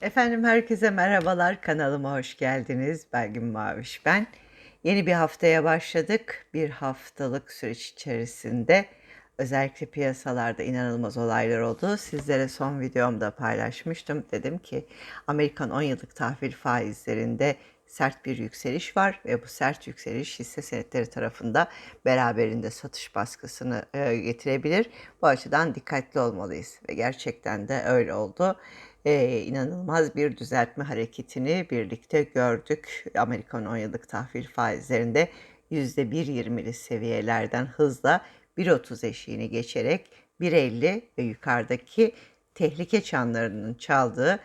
Efendim herkese merhabalar. Kanalıma hoş geldiniz. Belgin Maviş ben. Yeni bir haftaya başladık. Bir haftalık süreç içerisinde özellikle piyasalarda inanılmaz olaylar oldu. Sizlere son videomda paylaşmıştım. Dedim ki Amerikan 10 yıllık tahvil faizlerinde sert bir yükseliş var ve bu sert yükseliş hisse senetleri tarafında beraberinde satış baskısını e, getirebilir. Bu açıdan dikkatli olmalıyız ve gerçekten de öyle oldu. E, inanılmaz bir düzeltme hareketini birlikte gördük. Amerikan 10 yıllık tahvil faizlerinde %1.20'li seviyelerden hızla 1.30 eşiğini geçerek 1.50 ve yukarıdaki tehlike çanlarının çaldığı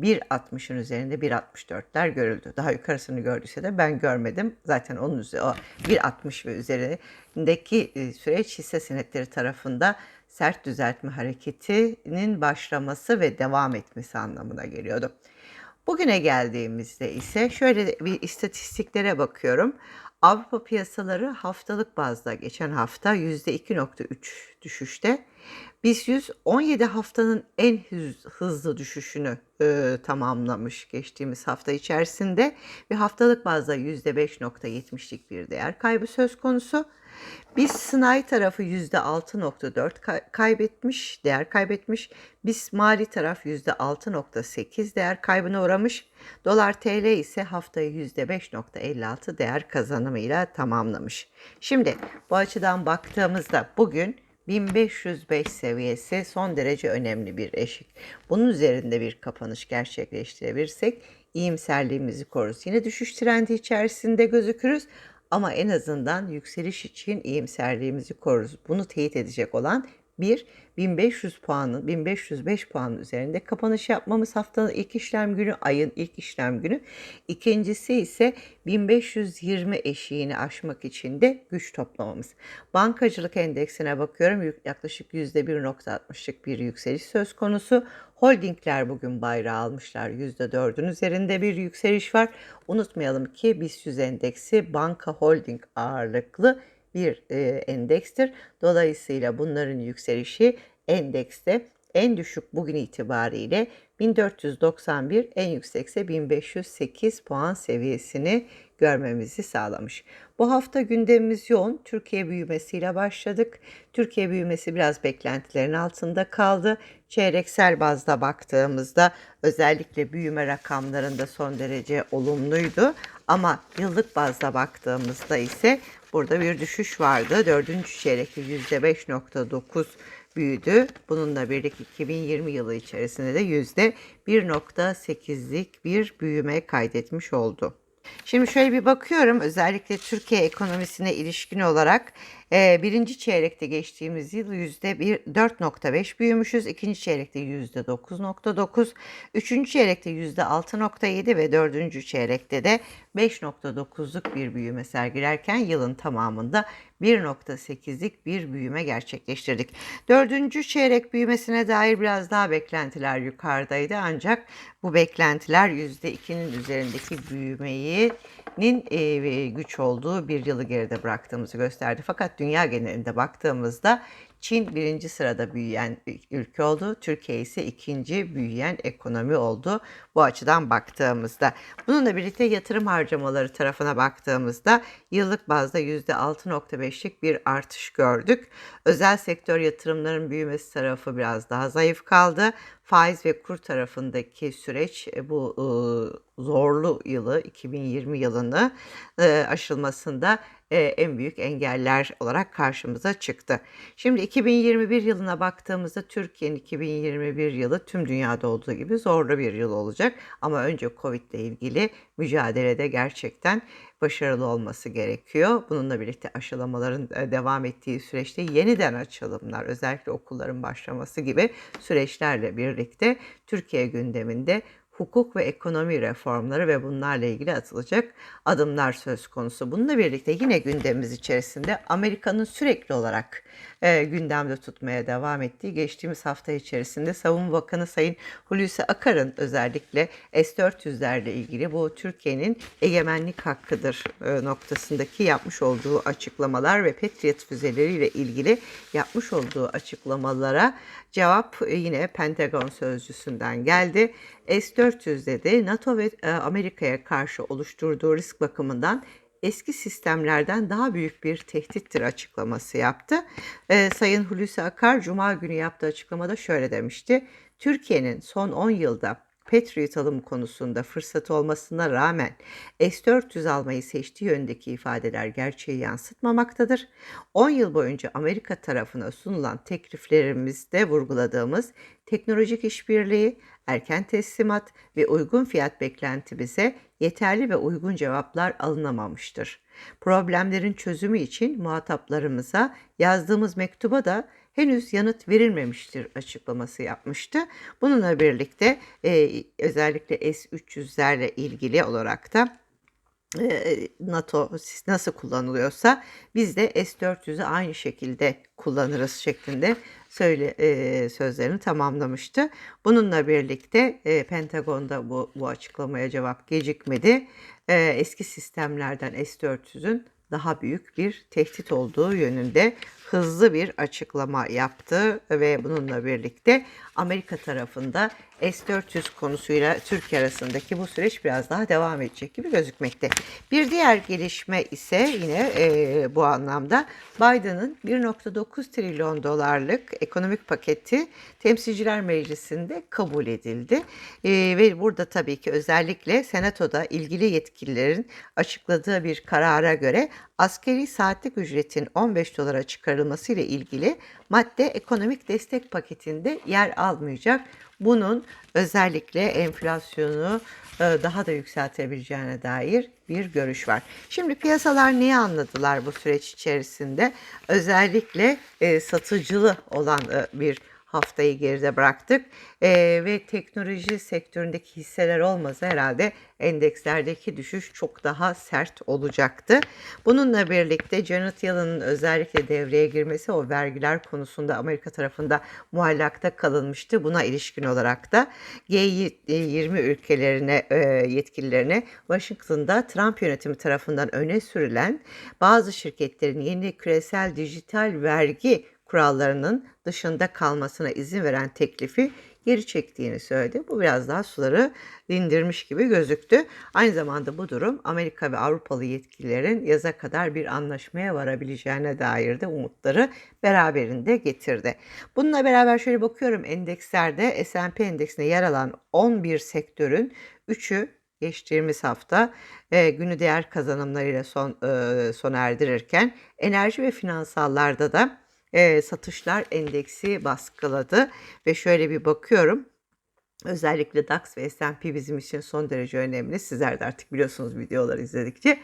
1.60'ın üzerinde 1.64'ler görüldü. Daha yukarısını gördüyse de ben görmedim. Zaten onun üzerinde o 1.60 ve üzerindeki e, süreç hisse senetleri tarafında sert düzeltme hareketinin başlaması ve devam etmesi anlamına geliyordu. Bugüne geldiğimizde ise şöyle bir istatistiklere bakıyorum. Avrupa piyasaları haftalık bazda geçen hafta %2.3 düşüşte. BIST 100 17 haftanın en hızlı düşüşünü e, tamamlamış geçtiğimiz hafta içerisinde ve haftalık bazda %5.70'lik bir değer kaybı söz konusu. Biz sınai tarafı %6.4 kaybetmiş, değer kaybetmiş. Biz mali taraf %6.8 değer kaybına uğramış. Dolar TL ise haftayı %5.56 değer kazanımıyla tamamlamış. Şimdi bu açıdan baktığımızda bugün 1505 seviyesi son derece önemli bir eşik. Bunun üzerinde bir kapanış gerçekleştirebilirsek iyimserliğimizi koruruz. Yine düşüş trendi içerisinde gözükürüz ama en azından yükseliş için iyimserliğimizi koruruz. Bunu teyit edecek olan bir 1500 puanın 1505 puanın üzerinde kapanış yapmamız haftanın ilk işlem günü, ayın ilk işlem günü. İkincisi ise 1520 eşiğini aşmak için de güç toplamamız. Bankacılık endeksine bakıyorum. Yaklaşık %1.60'lık bir yükseliş söz konusu. Holdingler bugün bayrağı almışlar. %4'ün üzerinde bir yükseliş var. Unutmayalım ki BIST 100 endeksi banka holding ağırlıklı bir e, endekstir. Dolayısıyla bunların yükselişi endekste en düşük bugün itibariyle 1491, en yüksekse 1508 puan seviyesini görmemizi sağlamış. Bu hafta gündemimiz yoğun. Türkiye büyümesiyle başladık. Türkiye büyümesi biraz beklentilerin altında kaldı. Çeyreksel bazda baktığımızda özellikle büyüme rakamlarında son derece olumluydu. Ama yıllık bazda baktığımızda ise burada bir düşüş vardı. Dördüncü çeyrekte %5.9 büyüdü. Bununla birlikte 2020 yılı içerisinde de %1.8'lik bir büyüme kaydetmiş oldu. Şimdi şöyle bir bakıyorum özellikle Türkiye ekonomisine ilişkin olarak e, birinci çeyrekte geçtiğimiz yıl yüzde 4.5 büyümüşüz. ikinci çeyrekte yüzde 9.9, üçüncü çeyrekte yüzde 6.7 ve dördüncü çeyrekte de 5.9'luk bir büyüme sergilerken yılın tamamında 1.8'lik bir büyüme gerçekleştirdik. Dördüncü çeyrek büyümesine dair biraz daha beklentiler yukarıdaydı ancak bu beklentiler %2'nin üzerindeki büyümenin e, güç olduğu bir yılı geride bıraktığımızı gösterdi. Fakat dünya genelinde baktığımızda Çin birinci sırada büyüyen ülke oldu. Türkiye ise ikinci büyüyen ekonomi oldu. Bu açıdan baktığımızda. Bununla birlikte yatırım harcamaları tarafına baktığımızda yıllık bazda %6.5'lik bir artış gördük. Özel sektör yatırımların büyümesi tarafı biraz daha zayıf kaldı. Faiz ve kur tarafındaki süreç e, bu e, zorlu yılı 2020 yılını e, aşılmasında en büyük engeller olarak karşımıza çıktı. Şimdi 2021 yılına baktığımızda Türkiye'nin 2021 yılı tüm dünyada olduğu gibi zorlu bir yıl olacak. Ama önce Covid ile ilgili mücadelede gerçekten başarılı olması gerekiyor. Bununla birlikte aşılamaların devam ettiği süreçte yeniden açılımlar, özellikle okulların başlaması gibi süreçlerle birlikte Türkiye gündeminde hukuk ve ekonomi reformları ve bunlarla ilgili atılacak adımlar söz konusu. Bununla birlikte yine gündemimiz içerisinde Amerika'nın sürekli olarak e, gündemde tutmaya devam ettiği geçtiğimiz hafta içerisinde Savunma Bakanı Sayın Hulusi Akar'ın özellikle S-400'lerle ilgili bu Türkiye'nin egemenlik hakkıdır e, noktasındaki yapmış olduğu açıklamalar ve Patriot füzeleriyle ilgili yapmış olduğu açıklamalara cevap e, yine Pentagon sözcüsünden geldi. S-400 S-400 dedi NATO ve e, Amerika'ya karşı oluşturduğu risk bakımından eski sistemlerden daha büyük bir tehdittir açıklaması yaptı. E, Sayın Hulusi Akar Cuma günü yaptığı açıklamada şöyle demişti. Türkiye'nin son 10 yılda Patriot alım konusunda fırsat olmasına rağmen S-400 almayı seçtiği yönündeki ifadeler gerçeği yansıtmamaktadır. 10 yıl boyunca Amerika tarafına sunulan tekliflerimizde vurguladığımız teknolojik işbirliği, erken teslimat ve uygun fiyat beklentimize yeterli ve uygun cevaplar alınamamıştır. Problemlerin çözümü için muhataplarımıza yazdığımız mektuba da henüz yanıt verilmemiştir açıklaması yapmıştı. Bununla birlikte e, özellikle S-300'lerle ilgili olarak da NATO nasıl kullanılıyorsa biz de S-400'ü aynı şekilde kullanırız şeklinde söyle e, sözlerini tamamlamıştı. Bununla birlikte e, Pentagon'da bu, bu açıklamaya cevap gecikmedi. E, eski sistemlerden S-400'ün daha büyük bir tehdit olduğu yönünde hızlı bir açıklama yaptı ve bununla birlikte Amerika tarafında S-400 konusuyla Türkiye arasındaki bu süreç biraz daha devam edecek gibi gözükmekte. Bir diğer gelişme ise yine e, bu anlamda Biden'ın 1.9 trilyon dolarlık ekonomik paketi Temsilciler Meclisi'nde kabul edildi. E, ve burada tabii ki özellikle Senato'da ilgili yetkililerin açıkladığı bir karara göre askeri saatlik ücretin 15 dolara çıkarılması ile ilgili madde ekonomik destek paketinde yer almayacak. Bunun özellikle enflasyonu e, daha da yükseltebileceğine dair bir görüş var. Şimdi piyasalar neyi anladılar bu süreç içerisinde? Özellikle e, satıcılı olan e, bir haftayı geride bıraktık e, ve teknoloji sektöründeki hisseler olmasa herhalde endekslerdeki düşüş çok daha sert olacaktı. Bununla birlikte Janet Yellen'ın özellikle devreye girmesi o vergiler konusunda Amerika tarafında muallakta kalınmıştı. Buna ilişkin olarak da G20 ülkelerine e, yetkililerine Washington'da Trump yönetimi tarafından öne sürülen bazı şirketlerin yeni küresel dijital vergi kurallarının dışında kalmasına izin veren teklifi geri çektiğini söyledi. Bu biraz daha suları dindirmiş gibi gözüktü. Aynı zamanda bu durum Amerika ve Avrupalı yetkililerin yaza kadar bir anlaşmaya varabileceğine dair de umutları beraberinde getirdi. Bununla beraber şöyle bakıyorum endekslerde S&P endeksine yer alan 11 sektörün 3'ü geçtiğimiz hafta e, günü değer kazanımlarıyla son e, sona erdirirken enerji ve finansallarda da e, satışlar endeksi baskıladı ve şöyle bir bakıyorum. Özellikle DAX ve S&P bizim için son derece önemli. Sizler de artık biliyorsunuz videoları izledikçe.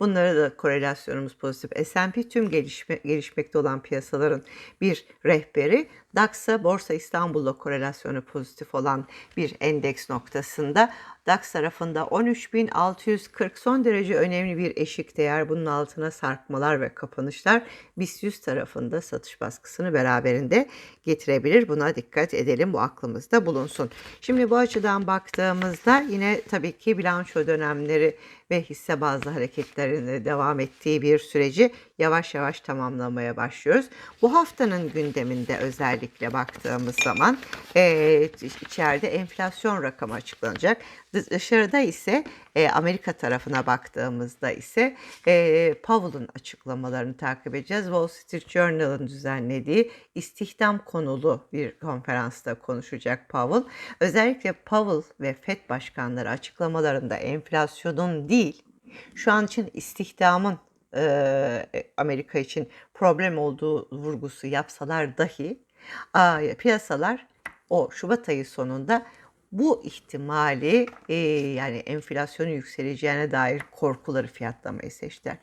Bunlara da korelasyonumuz pozitif. S&P tüm gelişme, gelişmekte olan piyasaların bir rehberi. DAX'a Borsa İstanbul'la korelasyonu pozitif olan bir endeks noktasında DAX tarafında 13.640 son derece önemli bir eşik değer. Bunun altına sarkmalar ve kapanışlar BIST 100 tarafında satış baskısını beraberinde getirebilir. Buna dikkat edelim. Bu aklımızda bulunsun. Şimdi bu açıdan baktığımızda yine tabii ki bilanço dönemleri ve hisse bazlı hareketlerin devam ettiği bir süreci yavaş yavaş tamamlamaya başlıyoruz. Bu haftanın gündeminde özellikle baktığımız zaman e, içeride enflasyon rakamı açıklanacak. Dışarıda ise e, Amerika tarafına baktığımızda ise e, Powell'ın açıklamalarını takip edeceğiz. Wall Street Journal'ın düzenlediği istihdam konulu bir konferansta konuşacak Powell. Özellikle Powell ve FED başkanları açıklamalarında enflasyonun değil, şu an için istihdamın e, Amerika için problem olduğu vurgusu yapsalar dahi piyasalar o Şubat ayı sonunda bu ihtimali e, yani enflasyonun yükseleceğine dair korkuları fiyatlamayı seçtiler.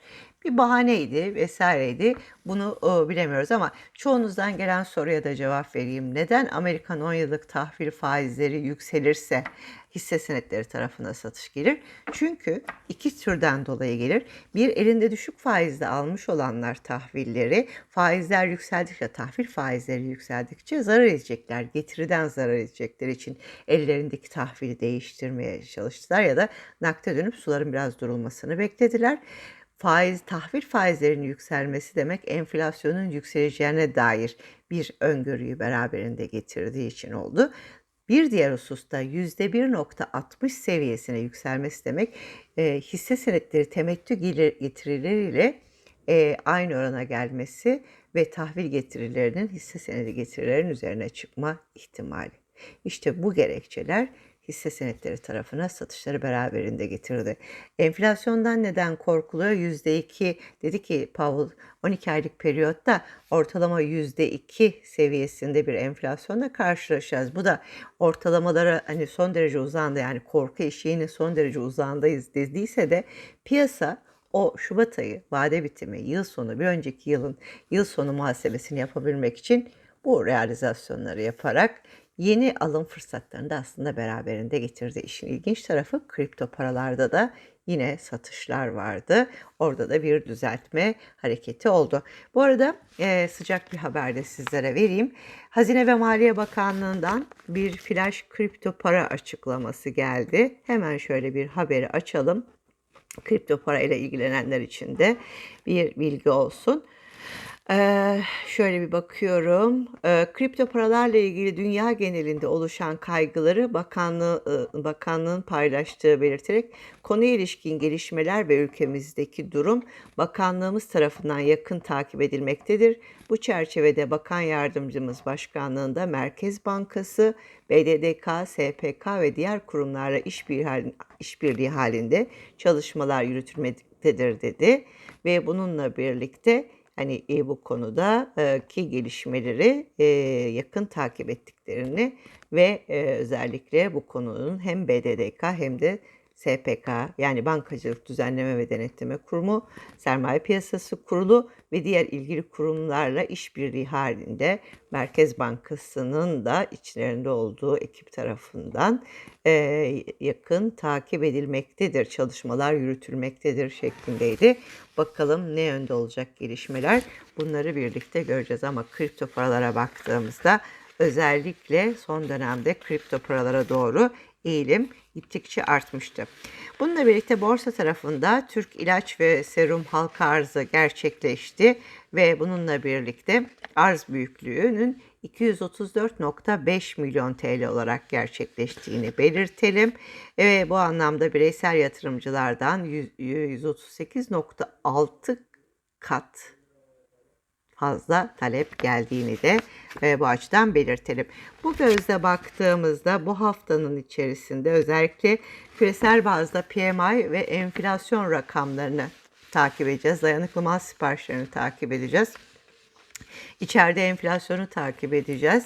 Bir bahaneydi vesaireydi bunu e, bilemiyoruz ama çoğunuzdan gelen soruya da cevap vereyim. Neden Amerikan 10 yıllık tahvil faizleri yükselirse hisse senetleri tarafına satış gelir. Çünkü iki türden dolayı gelir. Bir elinde düşük faizde almış olanlar tahvilleri faizler yükseldikçe tahvil faizleri yükseldikçe zarar edecekler. Getiriden zarar edecekler için ellerindeki tahvili değiştirmeye çalıştılar ya da nakde dönüp suların biraz durulmasını beklediler faiz tahvil faizlerinin yükselmesi demek enflasyonun yükseleceğine dair bir öngörüyü beraberinde getirdiği için oldu. Bir diğer hususta %1.60 seviyesine yükselmesi demek e, hisse senetleri temettü getirileriyle e, aynı orana gelmesi ve tahvil getirilerinin hisse senedi getirilerinin üzerine çıkma ihtimali. İşte bu gerekçeler hisse senetleri tarafına satışları beraberinde getirdi. Enflasyondan neden korkuluyor? %2 dedi ki Powell 12 aylık periyotta ortalama %2 seviyesinde bir enflasyonla karşılaşacağız. Bu da ortalamalara hani son derece uzandı yani korku eşiğinin son derece uzandayız dediyse de piyasa o Şubat ayı vade bitimi yıl sonu bir önceki yılın yıl sonu muhasebesini yapabilmek için bu realizasyonları yaparak yeni alım fırsatlarını da aslında beraberinde getirdi. İşin ilginç tarafı kripto paralarda da yine satışlar vardı. Orada da bir düzeltme hareketi oldu. Bu arada e, sıcak bir haber de sizlere vereyim. Hazine ve Maliye Bakanlığı'ndan bir flash kripto para açıklaması geldi. Hemen şöyle bir haberi açalım. Kripto para ile ilgilenenler için de bir bilgi olsun. Ee, şöyle bir bakıyorum. Ee, kripto paralarla ilgili dünya genelinde oluşan kaygıları bakanlığı, bakanlığın paylaştığı belirterek konuya ilişkin gelişmeler ve ülkemizdeki durum bakanlığımız tarafından yakın takip edilmektedir. Bu çerçevede Bakan Yardımcımız Başkanlığında Merkez Bankası, BDDK, SPK ve diğer kurumlarla işbirliği halinde çalışmalar yürütülmektedir dedi ve bununla birlikte hani e, bu konuda e, ki gelişmeleri e, yakın takip ettiklerini ve e, özellikle bu konunun hem BDDK hem de SPK yani Bankacılık Düzenleme ve Denetleme Kurumu, Sermaye Piyasası Kurulu ve diğer ilgili kurumlarla işbirliği halinde Merkez Bankası'nın da içlerinde olduğu ekip tarafından e, yakın takip edilmektedir, çalışmalar yürütülmektedir şeklindeydi. Bakalım ne yönde olacak gelişmeler bunları birlikte göreceğiz ama kripto paralara baktığımızda özellikle son dönemde kripto paralara doğru eğilim gittikçe artmıştı. Bununla birlikte borsa tarafında Türk ilaç ve serum halka arzı gerçekleşti ve bununla birlikte arz büyüklüğünün 234.5 milyon TL olarak gerçekleştiğini belirtelim. Ve bu anlamda bireysel yatırımcılardan 138.6 kat fazla talep geldiğini de e, bu açıdan belirtelim. Bu gözle baktığımızda bu haftanın içerisinde özellikle küresel bazda PMI ve enflasyon rakamlarını takip edeceğiz. Dayanıklı mal siparişlerini takip edeceğiz. İçeride enflasyonu takip edeceğiz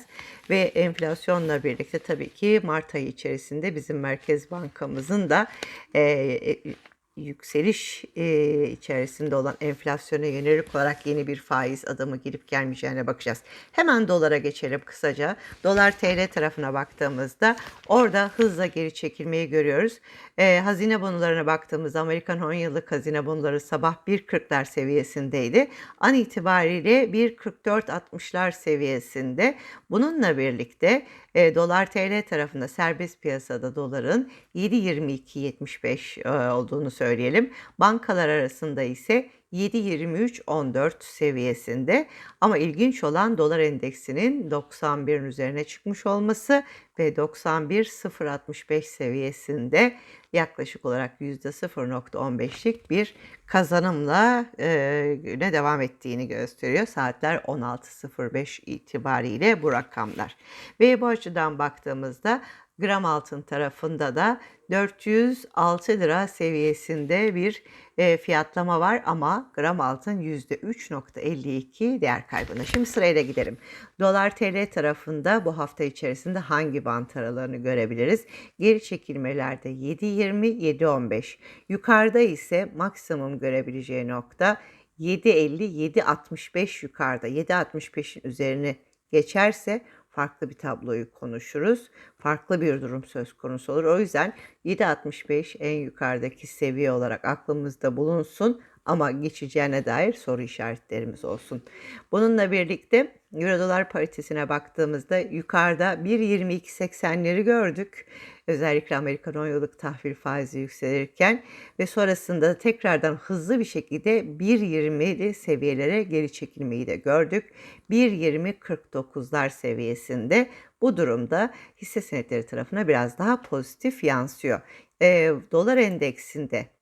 ve enflasyonla birlikte tabii ki Mart ayı içerisinde bizim Merkez Bankamızın da e, e yükseliş e, içerisinde olan enflasyona yönelik olarak yeni bir faiz adımı girip gelmeyeceğine bakacağız. Hemen dolara geçelim kısaca. Dolar TL tarafına baktığımızda orada hızla geri çekilmeyi görüyoruz. E, hazine bonolarına baktığımızda Amerikan 10 yıllık hazine bonoları sabah 1.40'lar seviyesindeydi. An itibariyle 1.44.60'lar seviyesinde. Bununla birlikte e, dolar TL tarafında serbest piyasada doların 7.22.75 e, olduğunu söyleyelim. Bankalar arasında ise 7.23.14 seviyesinde ama ilginç olan dolar endeksinin 91'in üzerine çıkmış olması ve 91.065 seviyesinde yaklaşık olarak %0.15'lik bir kazanımla e, güne devam ettiğini gösteriyor. Saatler 16.05 itibariyle bu rakamlar. Ve bu açıdan baktığımızda gram altın tarafında da 406 lira seviyesinde bir e, fiyatlama var ama gram altın %3.52 değer kaybına. Şimdi sırayla gidelim. Dolar TL tarafında bu hafta içerisinde hangi bant aralarını görebiliriz? Geri çekilmelerde 7.20-7.15. Yukarıda ise maksimum görebileceği nokta 7.50-7.65 yukarıda. 7.65'in üzerine geçerse farklı bir tabloyu konuşuruz. Farklı bir durum söz konusu olur. O yüzden 7.65 en yukarıdaki seviye olarak aklımızda bulunsun. Ama geçeceğine dair soru işaretlerimiz olsun. Bununla birlikte Euro dolar paritesine baktığımızda yukarıda 1.22.80'leri gördük. Özellikle Amerikan 10 yıllık tahvil faizi yükselirken ve sonrasında tekrardan hızlı bir şekilde 1.20'li seviyelere geri çekilmeyi de gördük. 1.20.49'lar seviyesinde bu durumda hisse senetleri tarafına biraz daha pozitif yansıyor. E, dolar endeksinde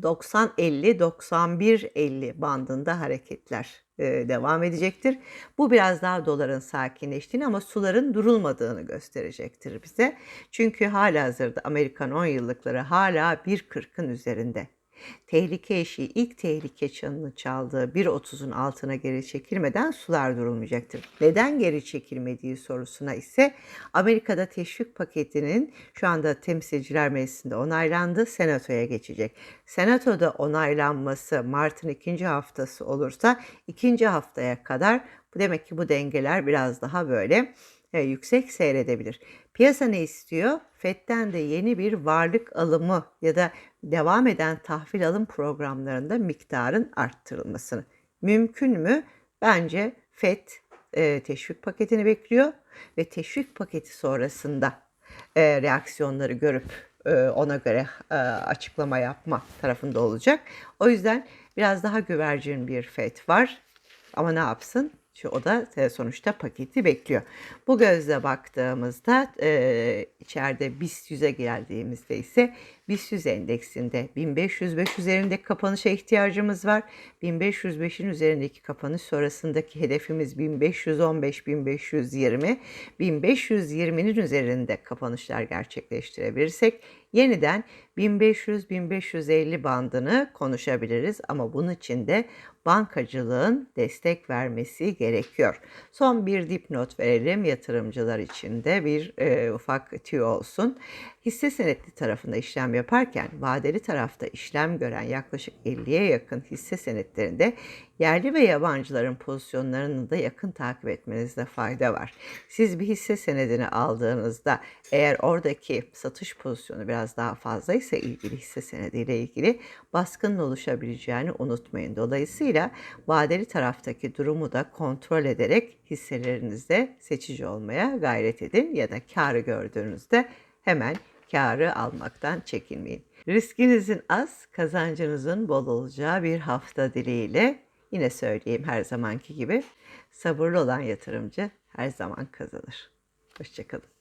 90-50-91-50 bandında hareketler e, devam edecektir. Bu biraz daha doların sakinleştiğini ama suların durulmadığını gösterecektir bize. Çünkü hala hazırda Amerikan 10 yıllıkları hala 1.40'ın üzerinde tehlike eşiği ilk tehlike çanını çaldığı 1.30'un altına geri çekilmeden sular durulmayacaktır. Neden geri çekilmediği sorusuna ise Amerika'da teşvik paketinin şu anda Temsilciler Meclisi'nde onaylandı, Senato'ya geçecek. Senato'da onaylanması Mart'ın ikinci haftası olursa ikinci haftaya kadar bu demek ki bu dengeler biraz daha böyle e, yüksek seyredebilir. Piyasa ne istiyor? FED'den de yeni bir varlık alımı ya da devam eden tahvil alım programlarında miktarın arttırılmasını. Mümkün mü? Bence FED e, teşvik paketini bekliyor ve teşvik paketi sonrasında e, reaksiyonları görüp e, ona göre e, açıklama yapma tarafında olacak. O yüzden biraz daha güvercin bir FED var. Ama ne yapsın? Şu o da e, sonuçta paketi bekliyor. Bu gözle baktığımızda e, içeride BIST 100'e geldiğimizde ise BIST 100 endeksinde 1505 üzerinde kapanışa ihtiyacımız var. 1505'in üzerindeki kapanış sonrasındaki hedefimiz 1515-1520. 1520'nin üzerinde kapanışlar gerçekleştirebilirsek yeniden 1500-1550 bandını konuşabiliriz ama bunun için de bankacılığın destek vermesi gerekiyor. Son bir dipnot verelim yatırımcılar için de bir e, ufak tüyo olsun. Hisse senetli tarafında işlem yaparken vadeli tarafta işlem gören yaklaşık 50'ye yakın hisse senetlerinde yerli ve yabancıların pozisyonlarını da yakın takip etmenizde fayda var. Siz bir hisse senedini aldığınızda eğer oradaki satış pozisyonu biraz daha fazlaysa ilgili hisse senediyle ilgili baskının oluşabileceğini unutmayın. Dolayısıyla vadeli taraftaki durumu da kontrol ederek hisselerinizde seçici olmaya gayret edin ya da karı gördüğünüzde hemen karı almaktan çekinmeyin. Riskinizin az, kazancınızın bol olacağı bir hafta dileğiyle yine söyleyeyim her zamanki gibi sabırlı olan yatırımcı her zaman kazanır. Hoşçakalın.